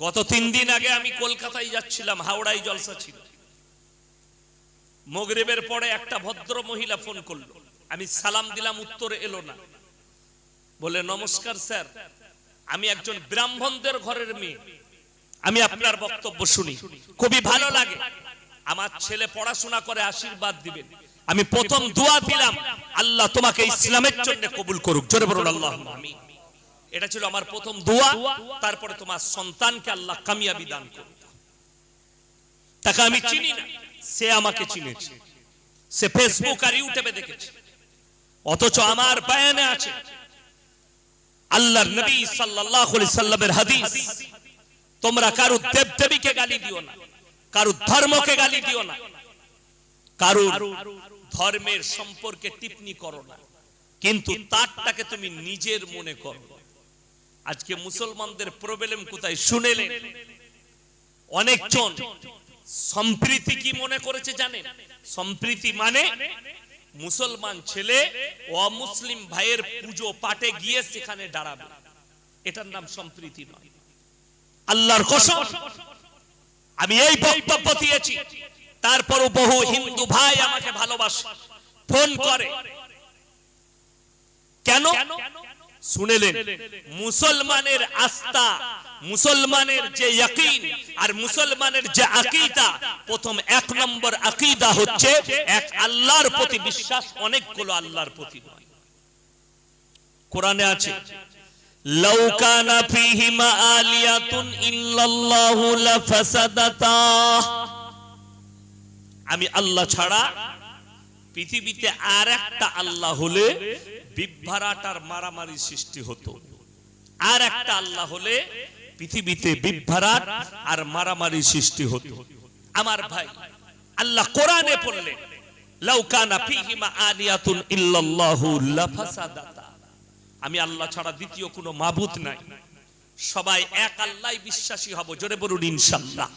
গত তিন দিন আগে আমি কলকাতায় যাচ্ছিলাম, হাওড়ায় জলসা ছিল। মগরিবের পরে একটা ভদ্র মহিলা ফোন করল। আমি সালাম দিলাম, উত্তর এলো না। বলে, নমস্কার স্যার, আমি একজন ব্রাহ্মণদের ঘরের মেয়ে। আমি আপনার বক্তব্য শুনি। খুবই ভালো লাগে। আমার ছেলে পড়াশোনা করে আশীর্বাদ দিবেন। আমি প্রথম দোয়া দিলাম, আল্লাহ তোমাকে ইসলামের জন্য কবুল করুক। জোরে বলুন, আল্লাহ আমিন এটা ছিল আমার প্রথম দোয়া, তারপরে তোমার সন্তানকে আল্লাহ কামিয়াবি দান করুক। তাকে আমি চিনি না, সে আমাকে চিনেছে। সে ফেসবুক আর ইউটিউবে দেখেছে। অথচ আমার বায়ানে আছে, আল্লাহর নবী সাল্লাল্লাহু আলাইহি সাল্লামের হাদিস, তোমরা কারু দেব দেবীকে গালি দিও না কারু ধর্মকে গালি দিও না কারু ধর্মের সম্পর্কে টিপ্পনি করো না। কিন্তু তারটাকে তুমি নিজের মনে করো। আজকে মুসলমানদের প্রবলেম কোথায়? শুনেলেন। অনেকজন সম্প্রীতি কি মনে করেছে জানেন? সম্প্রীতি মানে মুসলমান ছেলে অমুসলিম ভাইয়ের পুজো পাটে গিয়ে সেখানে দাঁড়াবে। এটার নাম সম্প্রীতি নয়। আল্লাহর কসম, আমি এই বক্তব্য দিয়েছি। তারপরও বহু হিন্দু ভাই আমাকে ভালোবাসে, ফোন করে। কেন? শুনেলেন, মুসলমানের আস্থা, মুসলমানের যে ইয়াকিন আর মুসলমানের যে আকীদা, প্রথম এক নম্বর আকীদা হচ্ছে এক আল্লাহর প্রতি বিশ্বাস অনেকগুলো আল্লাহর প্রতি নয়। কোরআনে আছে, লাউ কানা ফীহিমা আলিয়াতুন ইল্লাল্লাহু লাফাসাদাতা। আমি আল্লাহ ছাড়া পৃথিবীতে আর একটা আল্লাহ হলে বিভ্রাটার মারামারি সৃষ্টি হতো। আর একটা আল্লাহ হলে পৃথিবীতে বিভ্রাট আর মারামারি সৃষ্টি হতো। আমার ভাই, আল্লাহ কোরআনে আমি আল্লাহ ছাড়া দ্বিতীয় কোনো মাবুদ নাই। সবাই এক আল্লাহ বিশ্বাসী হব, জোরে বলুন ইনশাল্লাহ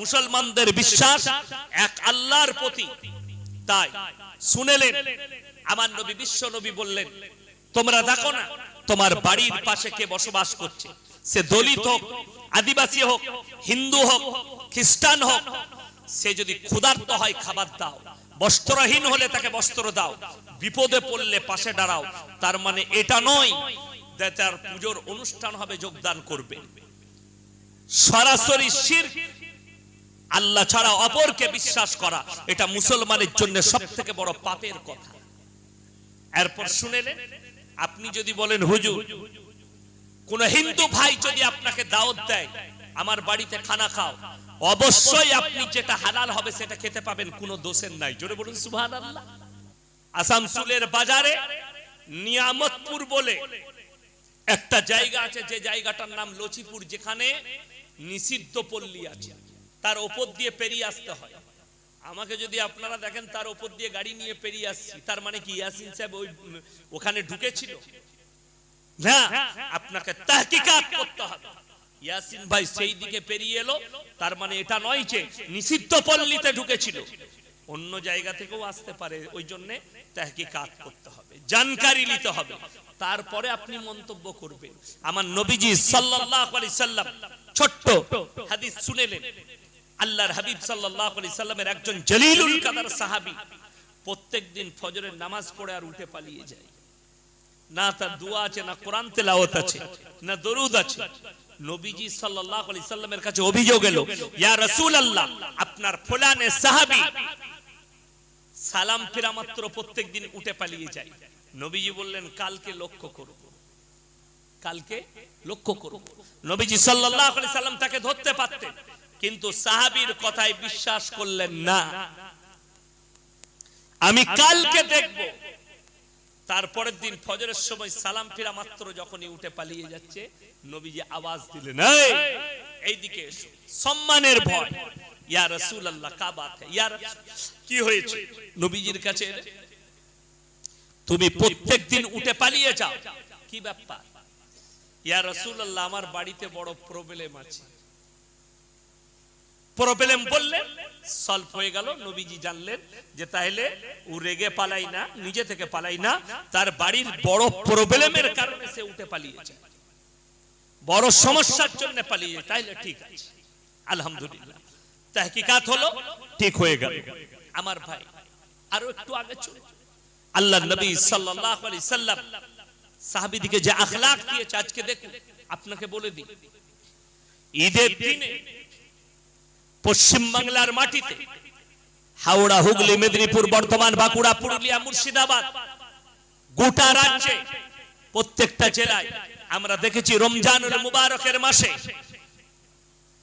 মুসলমানদের বিশ্বাস এক আল্লাহর প্রতি। তাই শুনেলেন। আমার নবী বিশ্ব নবী বললেন, তোমরা দেখো না, তোমার বাড়ির পাশে কে বসবাস করছে। সে দলিত হোক, আদিবাসী হোক, হিন্দু হোক, খ্রিস্টান হোক, সে যদি ক্ষুধার্ত হয় খাবার দাও, বস্ত্রহীন হলে তাকে বস্ত্র দাও, বিপদে পড়লে পাশে দাঁড়াও। তার মানে এটা নয় তার পুজোর অনুষ্ঠান হবে যোগদান করবে। সরাসরি শির আল্লাহ ছাড়া অপরকে বিশ্বাস করা, এটা মুসলমানের জন্য সব থেকে বড় পাপের কথা। এরপর শুনেলেন আপনি যদি বলেন, হুজুর, কোন হিন্দু ভাই যদি আপনাকে দাওয়াত দেয়, আমার বাড়িতে খানা খাও, অবশ্যই আপনি যেটা হালাল হবে সেটা খেতে পাবেন, কোনো দোষের নাই। জোরে বলুন, সুবহানাল্লাহ। আসামসুলের বাজারে নিয়ামতপুর বলে একটা জায়গা আছে, যে জায়গাটার নাম লচিপুর, যেখানে নিষিদ্ধ পল্লী আছে। তার ওপর দিয়ে পেরিয়ে আসতে হয়। আমাকে যদি আপনারা দেখেন, তার ওপর দিয়ে গাড়ি নিয়ে পেরিয়ে আসছি। তার মানে কি? ইয়াসিন সাহেব ওই ওখানে ঢুকেছিল। না, আপনাকে তাহকিকাত করতে হবে। ইয়াসিন ভাই সেই দিকে পেরিয়ে এলো। তার মানে এটা নয় যে নিষিদ্ধ পল্লীতে ঢুকেছিল। অন্য জায়গা থেকেও আসতে পারে। ওই জন্য তাহকিকাত করতে হবে। জানকারি নিতে হবে। তারপরে আপনি মন্তব্য করবেন। আমার নবীজি সাল্লাল্লাহু আলাইহি সাল্লাম ছোট্ট হাদিস শুনেলেন। আল্লাহর হাবিব সাল্লাল্লাহু আলাইহি সাল্লামের একজন জলিলুল কাদার সাহাবী প্রত্যেকদিন ফজরের নামাজ পড়ে আর উঠে পালিয়ে যায়। না তার দোয়া আছে, না কোরআন তেলাওয়াত আছে, না দরুদ আছে। নবীজি সাল্লামের কাছে অভিযোগ এলো, ইয়া আপনার সালাম ফেরা মাত্র উঠে পালিয়ে যায়। নবীজি বললেন, কালকে লক্ষ্য করো কালকে লক্ষ্য করো নবীজি সাল্লাল্লাহু সাল্লাম তাকে ধরতে পারতেন। কিন্তু সাহাবীর কথায় বিশ্বাস করলেন না। আমি কালকে দেখব। তারপরের দিন ফজরের সময় সালাম ফিরা মাত্র যখনই উঠে পালিয়ে যাচ্ছে নবীজি আওয়াজ দিলেন এই এইদিকে এসো। সম্মানের ভয়। ইয়া রাসূলুল্লাহ কা বাত है ইয়া কি হয়েছে? নবীজির কাছে তুমি প্রত্যেকদিন উঠে পালিয়ে যাও। কি ব্যাপার? ইয়া রাসূলুল্লাহ আমার বাড়িতে বড় প্রবলেম আছে। প্রবলেম বললেন সলভ হয়ে গেল নবীজি জানলেন যে তাহলে ও রেগে পালাই না নিজে থেকে পালাই না তার বাড়ির বড় প্রবলেমের কারণে সে উঠে পালিয়েছে। বড় সমস্যার জন্য পালিয়ে তাইলে ঠিক আছে। আলহামদুলিল্লাহ। তাহকিকাত হলো ঠিক হয়ে গেল। আমার ভাই আরও একটু আগে চলে। আল্লাহ নবী সাল্লাল্লাহু আলাইহি সাল্লাম সাহাবীদিকে যে আখলাক দিয়েছে আজকে দেখুন আপনাকে বলে দিই। ঈদের দিনে পশ্চিম বাংলার মাটিতে। হাওড়া, হুগলি, মেদিনীপুর, বর্ধমান, বাঁকুড়া, পুরুলিয়া, মুর্শিদাবাদ, গোটা রাজ্যে, প্রত্যেকটা জেলায় আমরা দেখেছি রমজানুল মুবারকের মাসে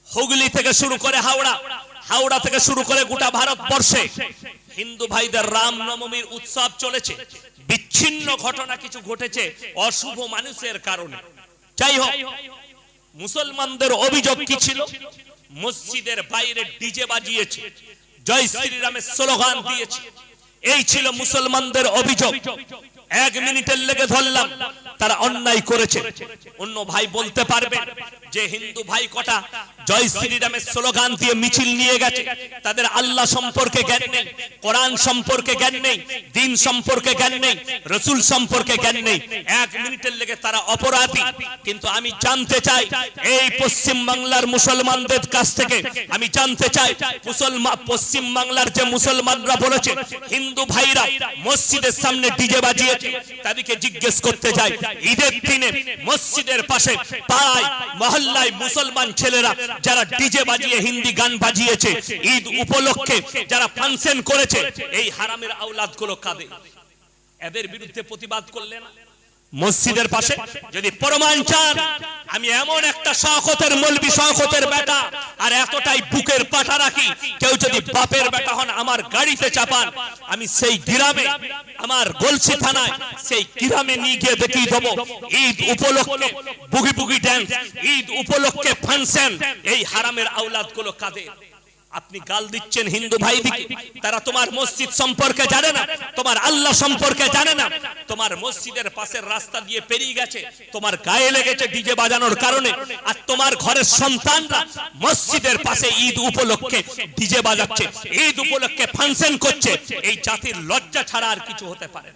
হুগলি থেকে শুরু করে হাওড়া হাওড়া থেকে শুরু করে গোটা ভারতবর্ষে হিন্দু ভাইদের রাম নবমীর উৎসব চলেছে। বিচ্ছিন্ন ঘটনা কিছু ঘটেছে অশুভ মানুষের কারণে। যাই হোক, মুসলমানদের অভিযোগ কি ছিল? মসজিদের বাইরে ডিজে বাজিয়েছে। জয় শ্রীরামের স্লোগান দিয়েছে। এই ছিল মুসলমানদের অভিযোগ। এক মিনিটের লেগে ধরলাম। তারা অন্যায় করেছে। অন্য ভাই বলতে পারবে যে হিন্দু ভাই কটা জয় শ্রীরামের স্লোগান দিয়ে মিছিল নিয়ে গেছে। তাদের আল্লাহ সম্পর্কে জ্ঞান নেই, কোরআন সম্পর্কে জ্ঞান নেই, দিন সম্পর্কে জ্ঞান নেই, রসুল সম্পর্কে জ্ঞান নেই। এক মিনিটের লেগে তারা অপরাধী। কিন্তু আমি জানতে চাই, এই পশ্চিম বাংলার মুসলমানদের কাছ থেকে আমি জানতে চাই মুসলমান পশ্চিম বাংলার যে মুসলমানরা বলেছে, হিন্দু ভাইরা মসজিদের সামনে ডিজে বাজিয়েছে, তাদেরকে জিজ্ঞেস করতে যাই ঈদের দিনে মসজিদের পাশে পাড়ায়, মহল্লায় মুসলমান ছেলেরা যারা ডিজে বাজিয়ে হিন্দি গান বাজিয়েছে, ঈদ উপলক্ষে যারা ফাংশন করেছে, এই হারামের আওলাদগুলো কাঁদে। এদের বিরুদ্ধে প্রতিবাদ করলে না? মসজিদের পাশে যদি প্রমাণ চান, আমি এমন একটা শখতের মলবি শখতের বেটা, আর এতটাই বুকের পাটা রাখি, কেউ যদি বাপের বেটা হন, আমার গাড়িতে চাপান, আমি সেই গ্রামে, আমার গলসি থানায়, সেই গ্রামে নিয়ে গিয়ে দেখিয়ে দেবো, ঈদ উপলক্ষে বুগি বুগি ড্যান্স ঈদ উপলক্ষে ফাংশন এই হারামের আওলাদগুলো কাদের? আপনি গাল দিচ্ছেন হিন্দু ভাই দিকে। তারা তোমার মসজিদ সম্পর্কে জানে না, তোমার আল্লাহ সম্পর্কে জানে না। তোমার মসজিদের পাশের রাস্তা দিয়ে পেরিয়ে গেছে, তোমার গায়ে লেগেছে ডিজে বাজানোর কারণে। আর তোমার ঘরের সন্তানরা মসজিদের পাশে ঈদ উপলক্ষে ডিজে বাজাচ্ছে, ঈদ উপলক্ষে ফাংশন করছে। এই জাতির লজ্জা ছাড়া আর কিছু হতে পারে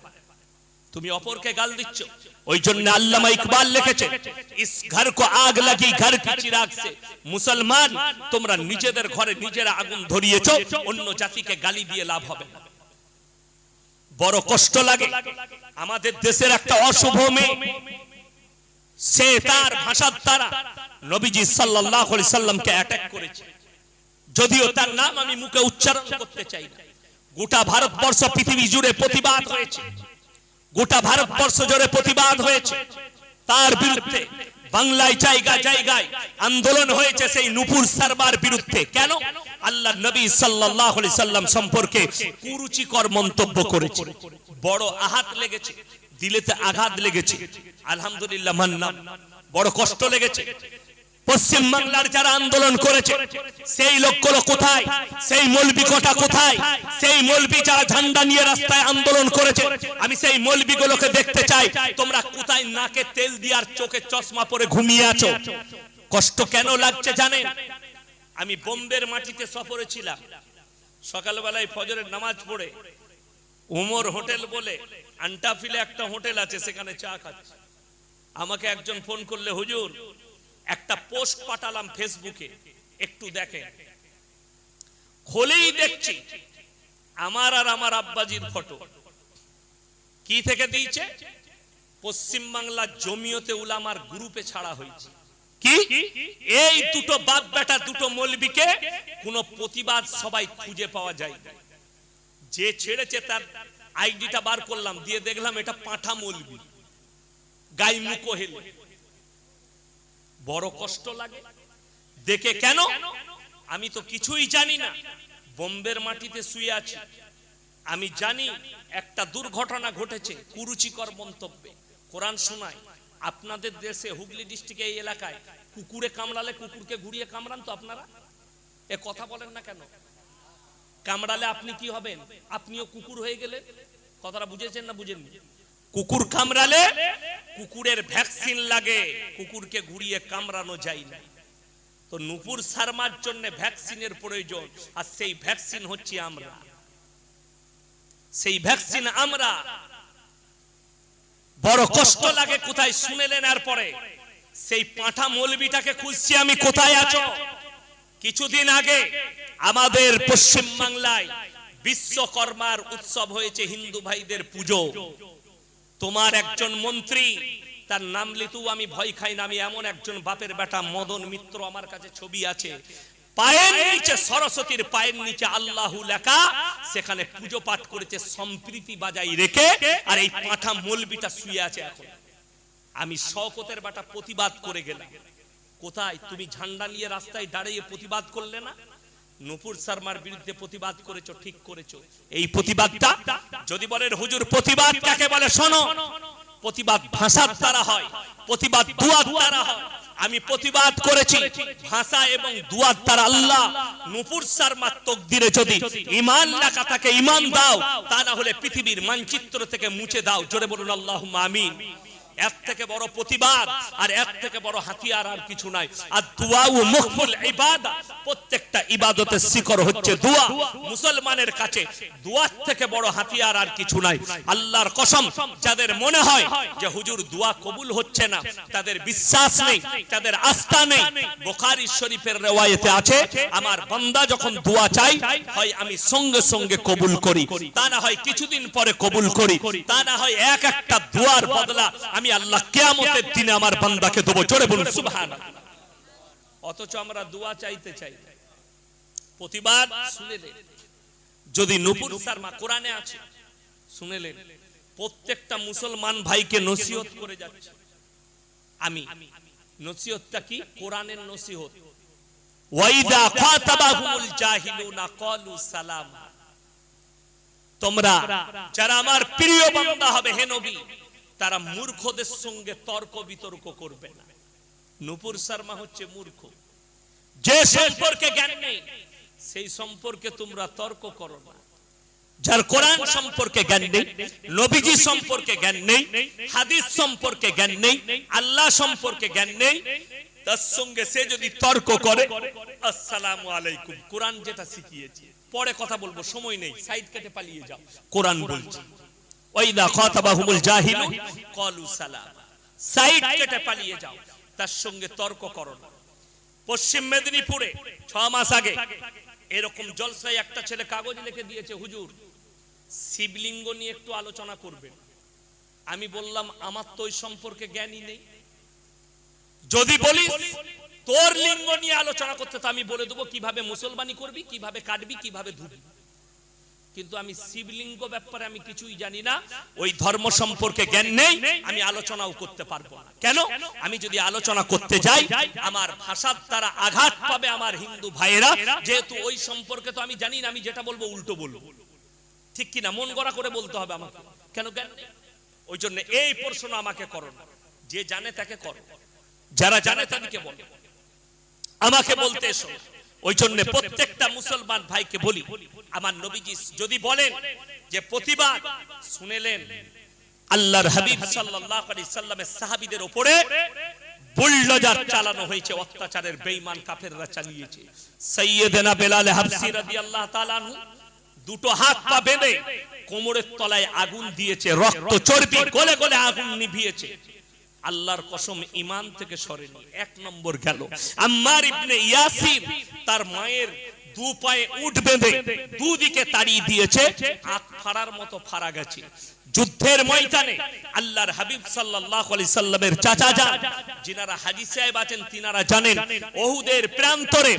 তুমি অপরকে গাল দিচ্ছ ওই জন্য আল্লামা ইকবাল লিখেছে, ইস ঘর কো আগ লাগি ঘর কি চিরাগ সে। মুসলমান, তোমরা নিজেদের ঘরে নিজেরা আগুন ধরিয়েছো, অন্য জাতিকে গালি দিয়ে লাভ হবে না। বড় কষ্ট লাগে। আমাদের দেশের একটা অশুভ মেয়ে, সে তার ভাষার দ্বারা নবীজি সাল্লাল্লাহু আলাইহি সাল্লামকে অ্যাটাক করেছে। যদিও তার নাম আমি মুখে উচ্চারণ করতে চাই না। গোটা ভারতবর্ষ পৃথিবী জুড়ে প্রতিবাদ হয়েছে। গোটা ভারতবর্ষ জুড়ে প্রতিবাদ হয়েছে। তার বিরুদ্ধে বাংলায় জায়গা, জায়গায় আন্দোলন হয়েছে সেই নুপুর সারবার বিরুদ্ধে। কেন? আল্লাহ নবী আলাইহি সাল্লাম সম্পর্কে কুরুচিকর মন্তব্য করেছে। বড় আঘাত লেগেছে, দিলেতে আঘাত লেগেছে। আলহামদুলিল্লাহ মান্নাম বড় কষ্ট লেগেছে। পশ্চিম বাংলার যারা আন্দোলন করেছে, সেই লোকগুলো কোথায়? সেই মলবি কটা কোথায়? সেই মলবি যারা ঝান্ডা নিয়ে রাস্তায় আন্দোলন করেছে, আমি সেই মলবিগুলোকে দেখতে চাই। তোমরা কোথায় নাকে তেল দিয়ে আর চোখে চশমা পরে ঘুমিয়ে আছো? কষ্ট কেন লাগছে জানেন? আমি বোম্বের মাটিতে সফরে ছিলাম। সকালবেলায় ফজরের নামাজ পড়ে উমর হোটেল বলে আন্টাফিলে একটা হোটেল আছে, সেখানে চা খাচ্ছে। আমাকে একজন ফোন করলে, হুজুর একটা পোস্ট পাঠালাম ফেসবুকে, একটু দেখেন। খোলেই দেখছি, আমার আর আমার আব্বাজির ফটো। কি থেকে দিয়েছে? পশ্চিম বাংলার জমিয়তে উলামার গ্রুপে ছাড়া হয়েছে। কি? এই দুটো বাপ বেটা, দুটো মলবিকে কোন প্রতিবাদ সবাই খুঁজে পাওয়া যায় যে ছেড়েছে তার আইডিটা বার করলাম, দিয়ে দেখলাম এটা পাঠা মলবি। গাই মুকোহেল বড় কষ্ট লাগে। দেখে কেন? আমি তো কিছুই জানি না। বোম্বের মাটিতে শুয়ে আছি। আমি জানি একটা দুর্ঘটনা ঘটেছে কুরুচিকর মন্তব্যে। কোরআন শোনায়, আপনাদের দেশে হুগলি ডিস্ট্রিক্টে এই এলাকায় কুকুরে কামড়ালে কুকুরকে ঘুরিয়ে কামড়ান তো আপনারা? এ কথা বলেন না কেন? কামড়ালে আপনি কি হবেন? আপনিও কুকুর হয়ে গেলে? কথাটা বুঝেছেন না বুঝেননি? কুকুর কামড়ালে কুকুরের ভ্যাকসিন লাগে, কুকুরকে ঘুরিয়ে কামড়ানো যায় না। তো নুপুর সারমার জন্য ভ্যাকসিনের প্রয়োজন, আর সেই ভ্যাকসিন হচ্ছে আমরা। সেই ভ্যাকসিন আমরা। বড় কষ্ট লাগে কোথায় শুনেলেন আর পরে? সেই পাঁঠা মৌলবিটাকে খুঁজছি, আমি কোথায় আছো? কিছুদিন আগে আমাদের পশ্চিম বাংলায় বিশ্বকর্মার উৎসব হয়েছে, হিন্দু ভাইদের পুজো। তোমার একজন মন্ত্রী, তার নাম লিতু আমি ভয় খাই না, আমি এমন একজন বাপের বেটা, মদন মিত্র আমার কাছে ছবি আছে। পায়ের নিচে, সরস্বতীর পায়ের নিচে আল্লাহু লেখা, সেখানে পুজো পাঠ করেছে, সম্প্রীতি বাজাই রেখে, আর এই পাঁঠা মলবিটা শুয়ে আছে এখন। আমি শওকতের বেটা প্রতিবাদ করে গেলাম। কোথায়? তুমি ঝান্ডা নিয়ে রাস্তায় দাঁড়িয়ে প্রতিবাদ করলে না? নুপুর শর্মার বিরুদ্ধে প্রতিবাদ করেছ, ঠিক করেছ। এই প্রতিবাদটা, যদি বলেন হুজুর প্রতিবাদ কাকে বলে, শোনো। প্রতিবাদ ভাষার দ্বারা হয়, প্রতিবাদ দুয়ার দ্বারা হয়। আমি প্রতিবাদ করেছি, ভাষা এবং দুয়ার দ্বারা আল্লাহ নুপুর শর্মার তকদিরে যদি ইমান লেখা থাকে ইমান দাও, তা না হলে পৃথিবীর মানচিত্র থেকে মুছে দাও। জোরে বলুন আল্লাহ আমিন। এর থেকে বড় প্রতিবাদ আর এর থেকে বড় হাতিয়ার আর কিছু নাই। আর দোয়া ও মুখফুল ইবাদা, প্রত্যেকটা ইবাদতের শিকড় হচ্ছে দোয়া মুসলমানের কাছে। দোয়ার থেকে বড় হাতিয়ার আর কিছু নাই। আল্লাহর কসম, যাদের মনে হয় যে হুজুর দোয়া কবুল হচ্ছে না, তাদের বিশ্বাস নেই, তাদের আস্থা নেই। শরীফের আছে, আমার বান্দা যখন দোয়া চাই হয় আমি সঙ্গে সঙ্গে কবুল করি। তা না হয় কিছুদিন পরে কবুল করি। তা না হয় এক একটা দোয়ার বদলা আমি আল্লাহ কিয়ামতের দিনে আমার বান্দাকে দেবো জোরে বলুন। সুবহানাল্লাহ। অথচ আমরা দোয়া চাইতে চাই। প্রতিবাদ শুনেলেন যদি নুপুর শর্মা কোরআনে আছে শুনেলেন প্রত্যেকটা মুসলমান ভাইকে নসিহত করে যাচ্ছে। আমি নসিহতটা কি? কোরআনের নসিহত। ওয়াইদা খাতাবাহুমুল জাহিলুনা ক্বালু সালামা। তোমরা যারা আমার প্রিয় বান্দা হবে হে নবী তারা মূর্খদের সঙ্গে তর্ক বিতর্ক করবে না। নুপুর শর্মা হচ্ছে মূর্খ। যে সম্পর্কে জ্ঞান নেই, সেই সম্পর্কে তোমরা তর্ক করো না। যার কোরআন সম্পর্কে জ্ঞান নেই, নবীজি সম্পর্কে জ্ঞান নেই, হাদিস সম্পর্কে জ্ঞান নেই, আল্লাহ সম্পর্কে জ্ঞান নেই, তার সঙ্গে সে যদি তর্ক করে, আসসালামু আলাইকুম। কোরআন যেটা শিখিয়েছে, পরে কথা বলব, সময় নেই, সাইড কেটে পালিয়ে যাও। কোরআন বলছে। ওয়াইদা খাতাবাহুমুল জাহিলু ক্বালু সালামা। সাইড কেটে পালিয়ে যাও। তার সঙ্গে তর্ক করো না। পশ্চিম মেদিনীপুরে মাস আগে এরকম জলসায় একটা ছেলে কাগজ লিখে দিয়েছে, হুজুর, শিবলিঙ্গ নিয়ে একটু আলোচনা করবেন। আমি বললাম, আমার তো ওই সম্পর্কে জ্ঞানই নেই। যদি বলিস তোর লিঙ্গ নিয়ে আলোচনা করতে, তো আমি বলে দেবো কীভাবে মুসলমানি করবি, কীভাবে কাটবি, কীভাবে ধুবি। কিন্তু আমি শিবলিঙ্গ ব্যাপারে আমি কিছুই জানি না। ওই ধর্ম সম্পর্কে জ্ঞান নেই, আমি আলোচনাও করতে পারব না। কেন? আমি যদি আলোচনা করতে যাই, আমার ভাষার দ্বারা আঘাত পাবে আমার হিন্দু ভাইয়েরা। যেহেতু ওই সম্পর্কে তো আমি জানি না, আমি যেটা বলব উল্টো বলব। ঠিক কিনা মন গড়া করে বলতে হবে আমাকে। কেন জ্ঞান নেই? ওই জন্য এই প্রশ্ন আমাকে করো না। যে জানে তাকে করো। যারা জানে তাদেরকে বলো। আমাকে বলতে এসো। ওই জন্য প্রত্যেকটা মুসলমান ভাইকে বলি, আমার নবীজি যদি বলেন যে প্রতিবাদ, শুনেলেন। আল্লাহর হাবিব সাল্লাল্লাহু আলাইহি সাল্লামের সাহাবীদের উপরে বুলডোজার চালানো হয়েছে, অত্যাচারের বেঈমান কাফেররা চালিয়েছে। সাইয়্যিদানা বেলাল হাবসি রাদিয়াল্লাহু তাআলা দুটো হাত পা বেঁধে কোমরের তলায় আগুন দিয়েছে, রক্ত চর্বি গলে গলে আগুন নিভিয়েছে। আল্লাহর কসম ইমান থেকে সরেনি, এক নম্বর গেল। আম্মার ইবনে ইয়াসির তার মায়ের দু পায়ে উঠ বেঁধে দুদিকে তাড়িয়ে দিয়েছে আখ ফাড়ার মতো ফাড়া গেছে। যুদ্ধের ময়দানে আল্লাহর হাবিব সাল্লাল্লাহু আলাইহি সাল্লামের চাচা যান। যিনারা হাজী সাহেব আছেন তিনারা জানেন ওহুদের প্রান্তরে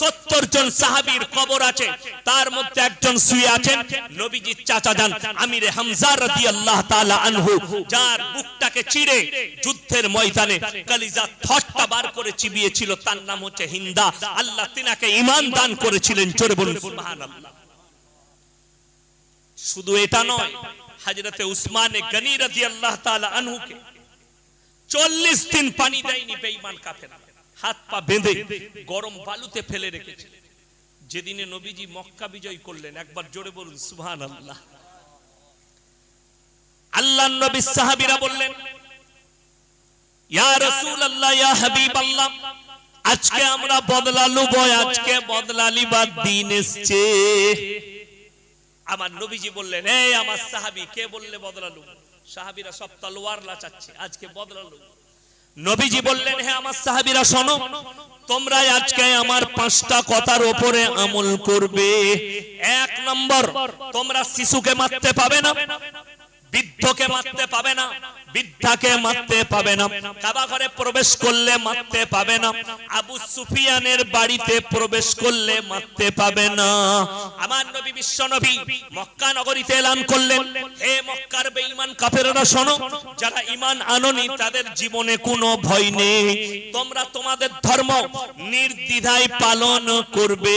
70 জন সাহাবীর কবর আছে। তার মধ্যে একজন শুয়ে আছেন, নবীজির চাচা যান, আমিরে হামজা রাদিয়াল্লাহু তাআলা আনহু, যার বুকটাকে চিড়ে যুদ্ধের ময়দানে কলিজা থটটা বার করে চিবিয়েছিল। তার নাম হচ্ছে হিন্দা। আল্লাহ তিনাকে ঈমান দান করেছিলেন, জোরে বলুন, সুবহানাল্লাহ। শুধু এটা নয় হজরতে উসমানে গনি রাজি আল্লাহ তাআলা আনহুকে চল্লিশ দিন পানি দেয়নি বেঈমান কাফের হাত পা বেঁধে গরম বালুতে ফেলে রেখেছে। যেদিনে নবীজি মক্কা বিজয় করলেন, একবার জোরে বলুন সুবহান আল্লাহ আল্লাহ নবী সাহাবীরা বললেন, ইয়া রাসূলুল্লাহ, ইয়া হাবিবাল্লাহ, আজকে আমরা বদলা লুব আজকে বদলা লিবার দিন এসছে। আমার নবীজি বললেন এই আমার সাহাবি, কে বললে বদলালু? সাহাবিরা সব তলোয়ার লাচাচ্ছে, আজকে বদলালু। নবীজি বললেন হ্যাঁ আমার সাহাবিরা, শোনো তোমরা আজকে আমার পাঁচটা কথার উপরে আমল করবে। এক নম্বর, তোমরা শিশুকে মারতে পাবে না। বৃদ্ধকে মারতে পাবে না, বৃদ্ধাকে মারতে পাবে না। কাবা ঘরে প্রবেশ করলে মারতে পাবে না, আবু সুফিয়ানের বাড়িতে প্রবেশ করলে মারতে পাবে না। আমার নবী বিশ্ব নবী মক্কা নগরীতে এলান করলেন, হে মক্কার বেঈমান কাফেররা শোনো, যারা ঈমান আননি, তাদের জীবনে কোনো ভয় নেই। তোমরা তোমাদের ধর্ম নির্দ্বিধায় পালন করবে।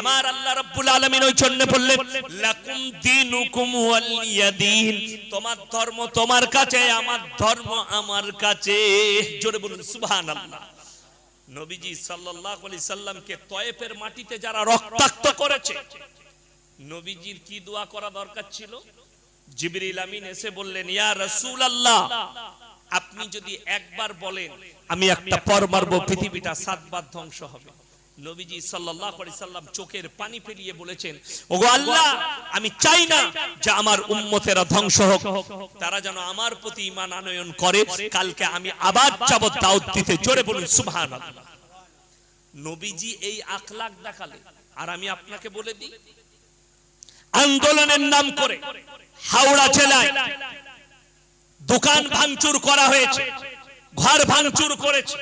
আমার আল্লাহ রাব্বুল আলামিন ওই জন্য বললেন, লাকুম দীনুকুম ওয়ালিয়াদিন তোমার ধর্ম তোমার কাছে, আমার ধর্ম আমার কাছে। জোরে বলুন, সুবহানাল্লাহ। নবীজি সাল্লাল্লাহু আলাইহি সাল্লামকে তয়েফের মাটিতে যারা রক্তাক্ত করেছে, নবীজির কি দোয়া করা দরকার ছিল? জিবরিল আমিন এসে বললেন, ইয়া রাসূলুল্লাহ, আপনি যদি একবার বলেন, আমি একটা পর মারবো, পৃথিবীটা সাতবার ধ্বংস হবে। নবীজি সাল্লাল্লাহু আলাইহি সাল্লাম চোখের পানি ফেলিয়ে বলেছেন ওগো আল্লাহ আমি চাই না যে আমার উম্মতেরা ধ্বংস হোক। তারা যেন আমার প্রতি ঈমান আনয়ন করে। কালকে আমি আবার যাব দাউদ দিতে জোরে বলুন। সুবহানাল্লাহ। নবীজি এই আখলাক দেখালে আর আমি আপনাকে বলে দিই আন্দোলনের নাম করে হাওড়া জেলায় দোকান ভাঙচুর করা হয়েছে ঘর ভাঙচুর করেছে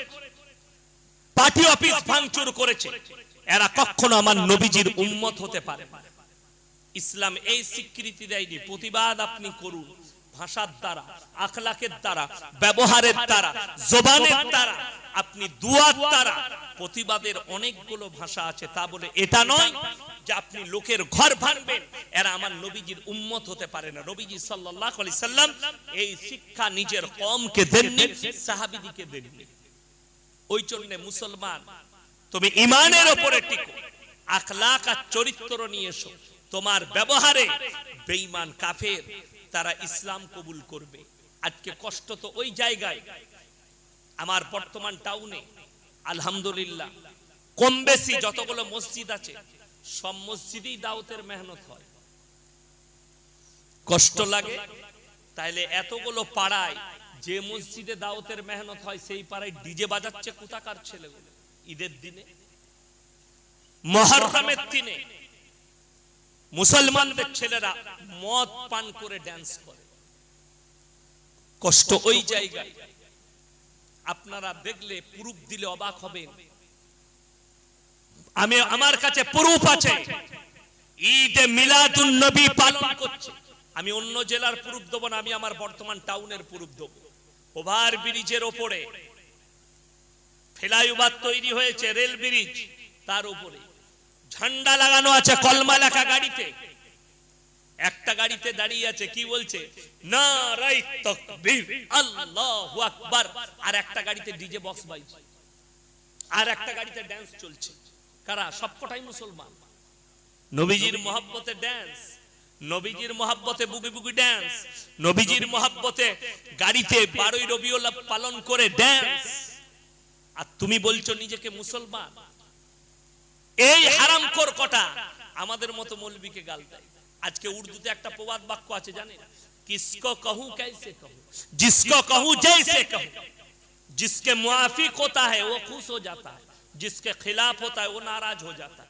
পার্টি অফিস ভাঙচুর করেছে। এরা কখনো আমার নবীজির উম্মত হতে পারে। ইসলাম এই স্বীকৃতি দেয়নি। প্রতিবাদ আপনি করুন। ভাষার দ্বারা, আখলাকের দ্বারা, ব্যবহারের দ্বারা, জবানের দ্বারা, আপনি দুয়ার দ্বারা প্রতিবাদের অনেকগুলো ভাষা আছে তা বলে এটা নয় যে আপনি লোকের ঘর ভাঙবেন। এরা আমার নবীজির উম্মত হতে পারে না। নবীজি আলাইহি সাল্লাম এই শিক্ষা নিজের কমকে দেননি, সাহাবীদিকে দেননি। ওই জন্য মুসলমান তুমি ইমানের ওপরে টিকো। আখলাক আর চরিত্র নিয়ে এসো। তোমার ব্যবহারে বেঈমান কাফের তারা ইসলাম কবুল করবে। আজকে কষ্ট তো ওই জায়গায়। আমার বর্তমান টাউনে আলহামদুলিল্লাহ কম বেশি যতগুলো মসজিদ আছে সব মসজিদেই দাওয়াতের মেহনত হয়। কষ্ট লাগে তাইলে এতগুলো পাড়ায় যে মসজিদে দাওয়াতের মেহনত হয়, সেই পাড়ায় ডিজে বাজাচ্ছে কোথাকার ছেলেগুলো। ঈদের দিনে, মহরমের দিনে। মুসলমানদের ছেলেরা মদ পান করে ড্যান্স করে। কষ্ট ওই জায়গায়। আপনারা দেখলে প্রুফ দিলে অবাক হবেন। আমি, আমার কাছে প্রুফ আছে। ঈদে মিলাদুন নবী পালন করছে। আমি অন্য জেলার প্রুফ দেবো না, আমি আমার বর্তমান টাউনের প্রুফ দেবো। ওভার ব্রিজের ওপরে। ফ্লাইওভার তৈরি হয়েছে, রেল ব্রিজ তার উপরে। ঝান্ডা লাগানো আছে কলমা লেখা গাড়িতে। একটা গাড়িতে দাঁড়িয়ে আছে, কি বলছে? আকবার। আর একটা গাড়িতে ডিজে বক্স বাজছে। আর একটা গাড়িতে ড্যান্স চলছে। কারা? সবকটাই মুসলমান। নবীজির মহব্বতে ড্যান্স নবীজির মহাব্বতে বুগি বুগি ড্যান্স নবীজির মহাব্বতে গাড়িতে বারোই রবিউল পালন করে ড্যান্স আর তুমি বলছো নিজেকে মুসলমান এই হারামখোর কটা আমাদের মতো মৌলবীকে গাল দেয় আজকে উর্দুতে একটা প্রবাদ বাক্য আছে জানেন কিসকো कहूं कैसे कहूं जिसको कहूं जैसे कहूं जिसके मुआफिक होता है वो खुश हो जाता है जिसके खिलाफ होता है वो नाराज हो जाता है